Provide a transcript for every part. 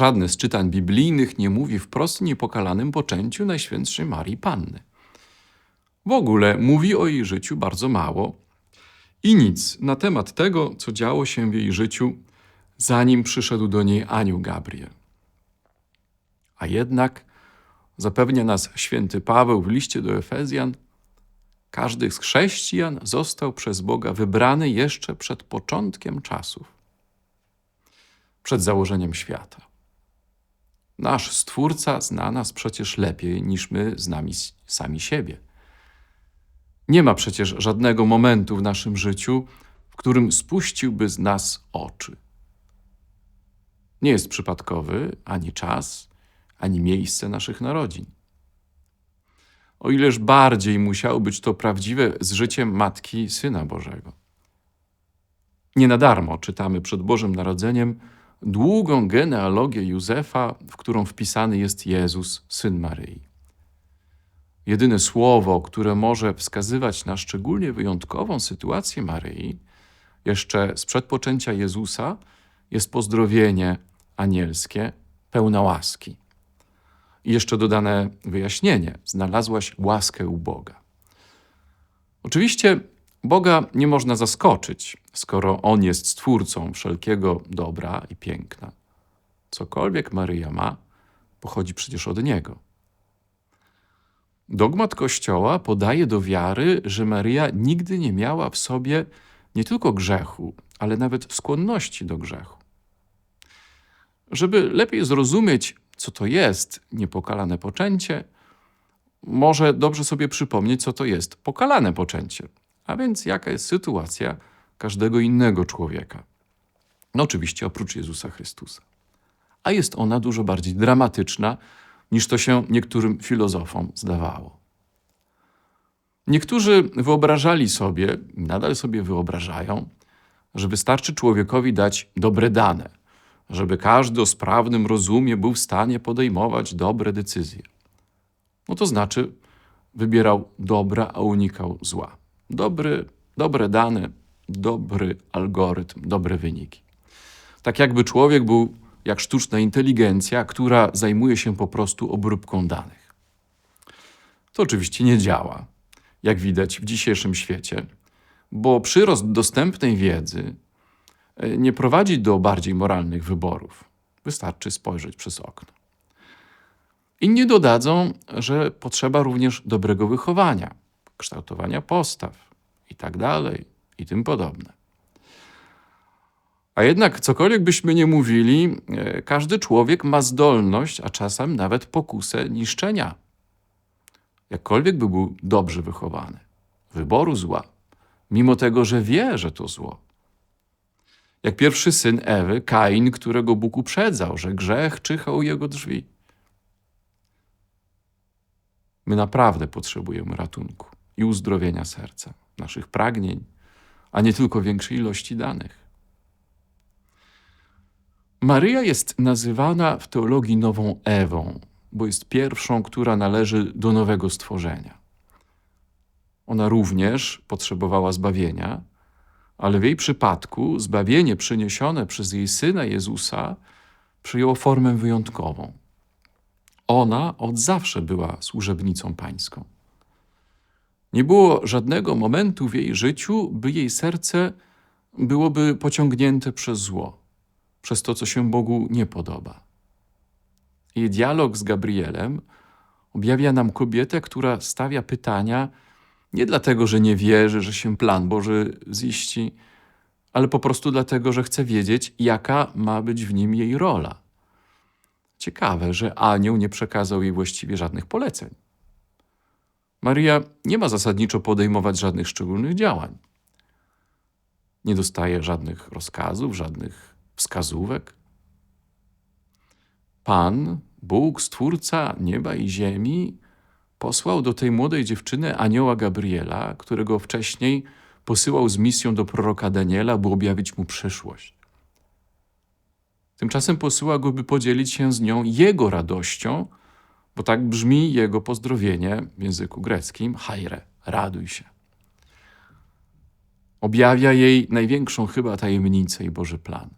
Żadne z czytań biblijnych nie mówi wprost o niepokalanym poczęciu Najświętszej Marii Panny. W ogóle mówi o jej życiu bardzo mało i nic na temat tego, co działo się w jej życiu, zanim przyszedł do niej anioł Gabriel. A jednak zapewnia nas święty Paweł w liście do Efezjan, każdy z chrześcijan został przez Boga wybrany jeszcze przed początkiem czasów, przed założeniem świata. Nasz Stwórca zna nas przecież lepiej niż my znamy sami siebie. Nie ma przecież żadnego momentu w naszym życiu, w którym spuściłby z nas oczy. Nie jest przypadkowy ani czas, ani miejsce naszych narodzin. O ileż bardziej musiało być to prawdziwe z życiem Matki Syna Bożego. Nie na darmo czytamy przed Bożym Narodzeniem długą genealogię Józefa, w którą wpisany jest Jezus, syn Maryi. Jedyne słowo, które może wskazywać na szczególnie wyjątkową sytuację Maryi, jeszcze sprzed poczęcia Jezusa, jest pozdrowienie anielskie, pełna łaski. I jeszcze dodane wyjaśnienie: znalazłaś łaskę u Boga. Oczywiście Boga nie można zaskoczyć, skoro On jest stwórcą wszelkiego dobra i piękna. Cokolwiek Maryja ma, pochodzi przecież od Niego. Dogmat Kościoła podaje do wiary, że Maryja nigdy nie miała w sobie nie tylko grzechu, ale nawet skłonności do grzechu. Żeby lepiej zrozumieć, co to jest niepokalane poczęcie, może dobrze sobie przypomnieć, co to jest pokalane poczęcie, a więc jaka jest sytuacja każdego innego człowieka. No oczywiście oprócz Jezusa Chrystusa. A jest ona dużo bardziej dramatyczna, niż to się niektórym filozofom zdawało. Niektórzy wyobrażali sobie, nadal sobie wyobrażają, że wystarczy człowiekowi dać dobre dane, żeby każdy o sprawnym rozumie był w stanie podejmować dobre decyzje. No to znaczy, wybierał dobra, a unikał zła. Dobry, dobre dane, dobry algorytm, dobre wyniki. Tak jakby człowiek był jak sztuczna inteligencja, która zajmuje się po prostu obróbką danych. To oczywiście nie działa, jak widać w dzisiejszym świecie, bo przyrost dostępnej wiedzy e, nie prowadzi do bardziej moralnych wyborów. Wystarczy spojrzeć przez okno. Inni dodadzą, że potrzeba również dobrego wychowania, kształtowania postaw i tak dalej, i tym podobne. A jednak, cokolwiek byśmy nie mówili, e, każdy człowiek ma zdolność, a czasem nawet pokusę niszczenia. Jakkolwiek by był dobrze wychowany, wyboru zła, mimo tego, że wie, że to zło. Jak pierwszy syn Ewy, Kain, którego Bóg uprzedzał, że grzech czyha u jego drzwi. My naprawdę potrzebujemy ratunku i uzdrowienia serca, naszych pragnień, a nie tylko większej ilości danych. Maryja jest nazywana w teologii nową Ewą, bo jest pierwszą, która należy do nowego stworzenia. Ona również potrzebowała zbawienia, ale w jej przypadku zbawienie przyniesione przez jej syna Jezusa przyjęło formę wyjątkową. Ona od zawsze była służebnicą pańską. Nie było żadnego momentu w jej życiu, by jej serce byłoby pociągnięte przez zło przez to, co się Bogu nie podoba. Jej dialog z Gabrielem objawia nam kobietę, która stawia pytania nie dlatego, że nie wierzy, że się plan Boży ziści, ale po prostu dlatego, że chce wiedzieć, jaka ma być w nim jej rola. Ciekawe, że anioł nie przekazał jej właściwie żadnych poleceń. Maria nie ma zasadniczo podejmować żadnych szczególnych działań. Nie dostaje żadnych rozkazów, żadnych wskazówek? Pan, Bóg, Stwórca nieba i ziemi, posłał do tej młodej dziewczyny anioła Gabriela, którego wcześniej posyłał z misją do proroka Daniela, by objawić mu przyszłość. Tymczasem posyła go, by podzielić się z nią jego radością, bo tak brzmi jego pozdrowienie w języku greckim: hajre, raduj się. Objawia jej największą chyba tajemnicę i Boży plan.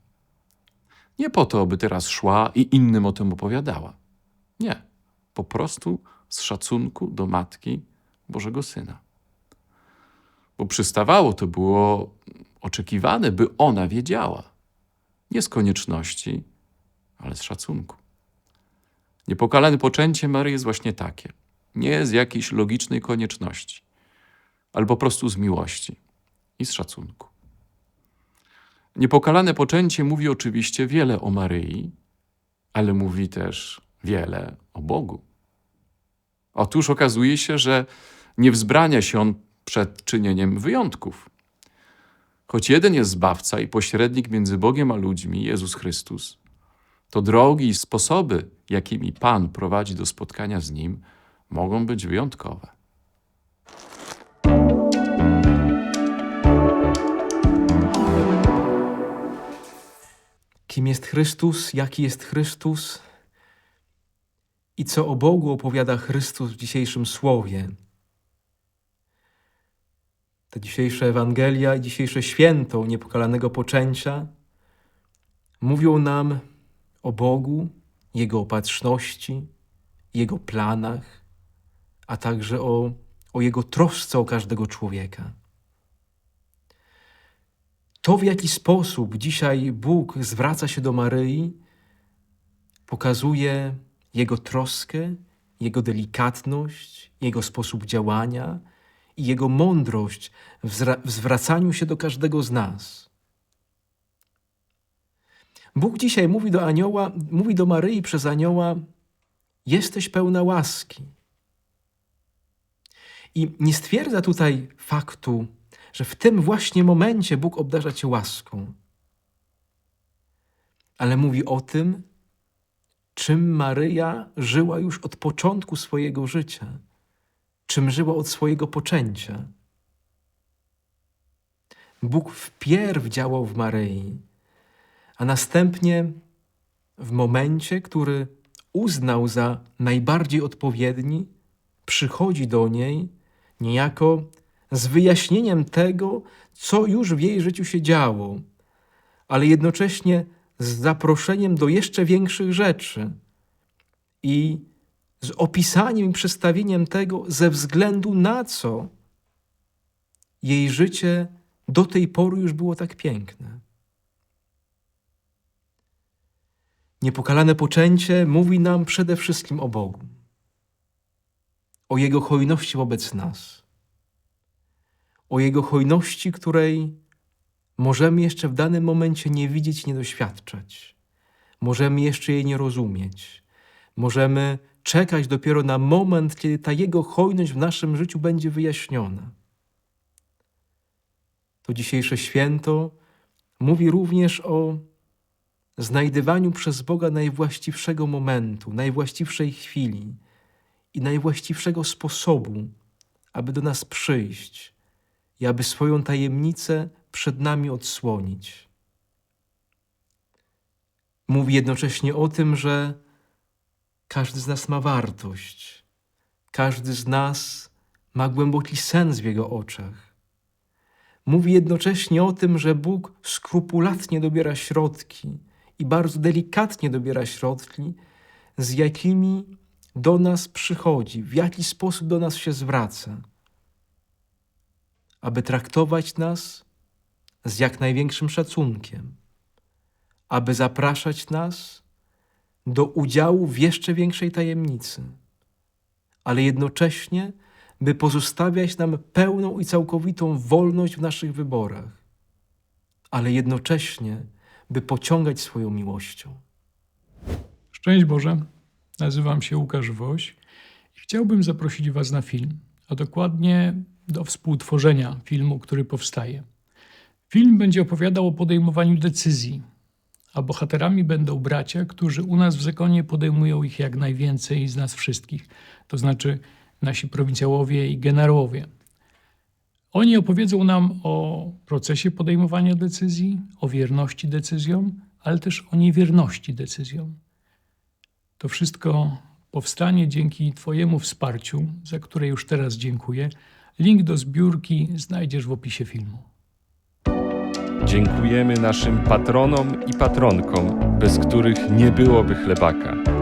Nie po to, by teraz szła i innym o tym opowiadała. Nie, po prostu z szacunku do matki Bożego Syna. Bo przystawało to było oczekiwane, by ona wiedziała. Nie z konieczności, ale z szacunku. Niepokalane poczęcie Maryi jest właśnie takie. Nie z jakiejś logicznej konieczności, ale po prostu z miłości i z szacunku. Niepokalane poczęcie mówi oczywiście wiele o Maryi, ale mówi też wiele o Bogu. Otóż okazuje się, że nie wzbrania się on przed czynieniem wyjątków. Choć jeden jest zbawca i pośrednik między Bogiem a ludźmi, Jezus Chrystus, to drogi i sposoby, jakimi Pan prowadzi do spotkania z Nim, mogą być wyjątkowe. Kim jest Chrystus, jaki jest Chrystus i co o Bogu opowiada Chrystus w dzisiejszym słowie. Ta dzisiejsza Ewangelia i dzisiejsze święto niepokalanego poczęcia mówią nam o Bogu, Jego opatrzności, Jego planach, a także o, o Jego trosce o każdego człowieka. To, w jaki sposób dzisiaj Bóg zwraca się do Maryi, pokazuje Jego troskę, Jego delikatność, Jego sposób działania i Jego mądrość w, zwracaniu się do każdego z nas. Bóg dzisiaj mówi do anioła, mówi do Maryi przez anioła: Jesteś pełna łaski. I nie stwierdza tutaj faktu, że w tym właśnie momencie Bóg obdarza cię łaską. Ale mówi o tym, czym Maryja żyła już od początku swojego życia, czym żyła od swojego poczęcia. Bóg wpierw działał w Maryi, a następnie w momencie, który uznał za najbardziej odpowiedni, przychodzi do niej niejako z wyjaśnieniem tego, co już w jej życiu się działo, ale jednocześnie z zaproszeniem do jeszcze większych rzeczy i z opisaniem i przedstawieniem tego, ze względu na co jej życie do tej pory już było tak piękne. Niepokalane poczęcie mówi nam przede wszystkim o Bogu, o Jego hojności wobec nas o Jego hojności, której możemy jeszcze w danym momencie nie widzieć, nie doświadczać. Możemy jeszcze jej nie rozumieć. Możemy czekać dopiero na moment, kiedy ta Jego hojność w naszym życiu będzie wyjaśniona. To dzisiejsze święto mówi również o znajdywaniu przez Boga najwłaściwszego momentu, najwłaściwszej chwili i najwłaściwszego sposobu, aby do nas przyjść i aby swoją tajemnicę przed nami odsłonić. Mówi jednocześnie o tym, że każdy z nas ma wartość, każdy z nas ma głęboki sens w Jego oczach. Mówi jednocześnie o tym, że Bóg skrupulatnie dobiera środki i bardzo delikatnie dobiera środki, z jakimi do nas przychodzi, w jaki sposób do nas się zwraca aby traktować nas z jak największym szacunkiem, aby zapraszać nas do udziału w jeszcze większej tajemnicy, ale jednocześnie, by pozostawiać nam pełną i całkowitą wolność w naszych wyborach, ale jednocześnie, by pociągać swoją miłością. Szczęść Boże, nazywam się Łukasz Woś i chciałbym zaprosić Was na film, a dokładnie do współtworzenia filmu, który powstaje. Film będzie opowiadał o podejmowaniu decyzji, a bohaterami będą bracia, którzy u nas w zakonie podejmują ich jak najwięcej z nas wszystkich, to znaczy nasi prowincjałowie i generałowie. Oni opowiedzą nam o procesie podejmowania decyzji, o wierności decyzjom, ale też o niewierności decyzjom. To wszystko powstanie dzięki Twojemu wsparciu, za które już teraz dziękuję. Link do zbiórki znajdziesz w opisie filmu. Dziękujemy naszym patronom i patronkom, bez których nie byłoby chlebaka.